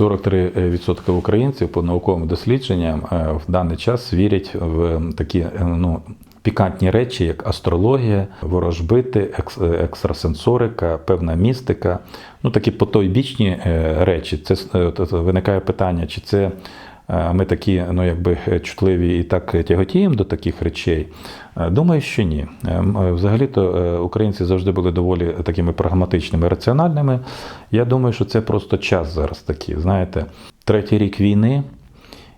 43% українців по науковим дослідженням е, в даний час вірять в такі е, ну, пікантні речі, як астрологія, ворожбити, екс- е, екстрасенсорика, певна містика. Ну, такі потойбічні речі. Це виникає питання, чи це. Е, Ми такі, ну якби е, чутливі і так тяготіємо до таких речей. Е, Думаю, що ні. Взагалі-то українці завжди були доволі такими прагматичними, раціональними. Я думаю, що це просто час зараз такий. Знаєте, третій рік війни.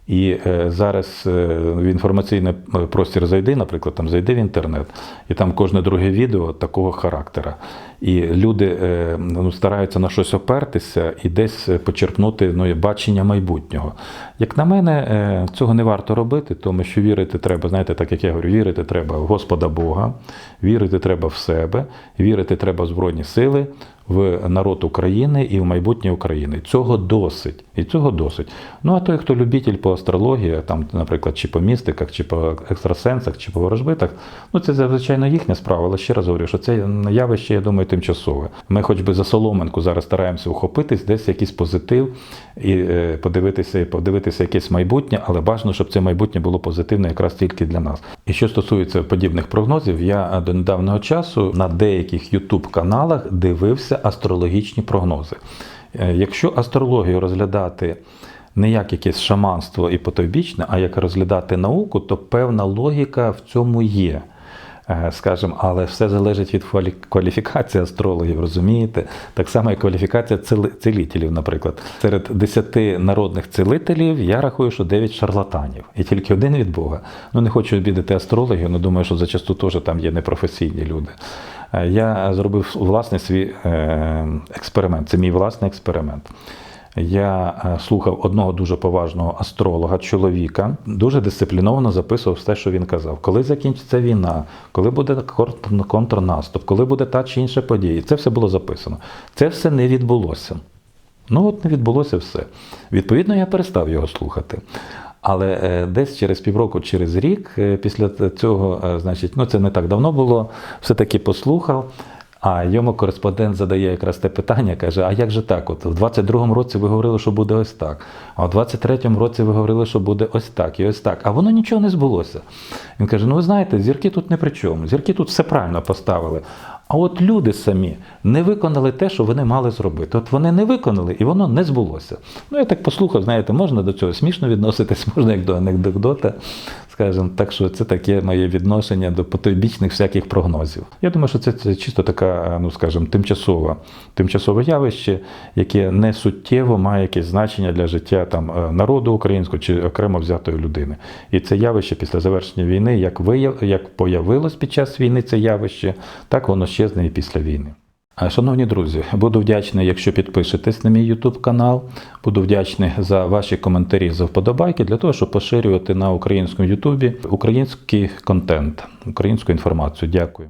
І е, зараз е, в інформаційний е, простір зайди, наприклад, там зайди в інтернет, і там кожне друге відео такого характера. І люди ну, стараються на щось опертися і десь почерпнути ну, бачення майбутнього. Як на мене, цього не варто робити, тому що вірити треба, знаєте, так як я говорю, вірити треба в Господа Бога, вірити треба в себе, вірити треба в Збройні сили, в народ України і в майбутнє України. Цього досить. І цього досить. Ну а той, хто любитель по астрології, там, наприклад, чи по містиках, чи по екстрасенсах, чи по ворожбитах, ну це звичайно їхня справа, але ще раз говорю, що це явище, я думаю, тимчасове. Ми хоч би за соломинку зараз стараємося ухопитись, десь якийсь позитив і е, подивитися, подивитися якесь майбутнє, але бажано, щоб це майбутнє було позитивне якраз тільки для нас. І що стосується подібних прогнозів, я до недавнього часу на деяких youtube каналах дивився астрологічні прогнози. Е, Якщо астрологію розглядати не як якесь шаманство і потойбічне, а як розглядати науку, то певна логіка в цьому є. Е, Скажем, але все залежить від кваліфікації астрологів, розумієте? Так само, як кваліфікація цілителів, наприклад. Серед 10 народних цілителів я рахую, що 9 шарлатанів, і тільки один від Бога. Ну не хочу обідати астрологів, але думаю, що зачасту теж там є непрофесійні люди. Е, Я зробив власний свій е, експеримент. Це мій власний експеримент. Я е, слухав одного дуже поважного астролога, чоловіка, дуже дисципліновано записував все, що він казав. Коли закінчиться війна, коли буде контрнаступ, коли буде та чи інша подія. Це все було записано. Це все не відбулося. Ну от не відбулося все. Відповідно, я перестав його слухати. Але е, десь через півроку, через рік, е, після цього, значить, ну це не так давно було, все-таки послухав. А йому кореспондент задає якраз те питання, каже: А як же так? От в 22-му році ви говорили, що буде ось так, а в 23-му році ви говорили, що буде ось так і ось так. А воно нічого не збулося. Він каже: Ну ви знаєте, зірки тут не при чому. Зірки тут все правильно поставили. А от люди самі не виконали те, що вони мали зробити. От вони не виконали, і воно не збулося. Ну я так послухав, знаєте, можна до цього смішно відноситись, можна як до анекдота, скажімо. Так що це таке моє відношення до потойбічних всяких прогнозів. Я думаю, що це, це чисто така, ну скажімо, тимчасова, тимчасове явище, яке не суттєво має якесь значення для життя там е, народу українського чи окремо взятої людини. І це явище після завершення війни, як вияв, як появилось під час війни це явище, так воно щезне і після війни. Шановні друзі, буду вдячний, якщо підпишетесь на мій YouTube канал. Буду вдячний за ваші коментарі, за вподобайки для того, щоб поширювати на українському YouTube український контент, українську інформацію. Дякую.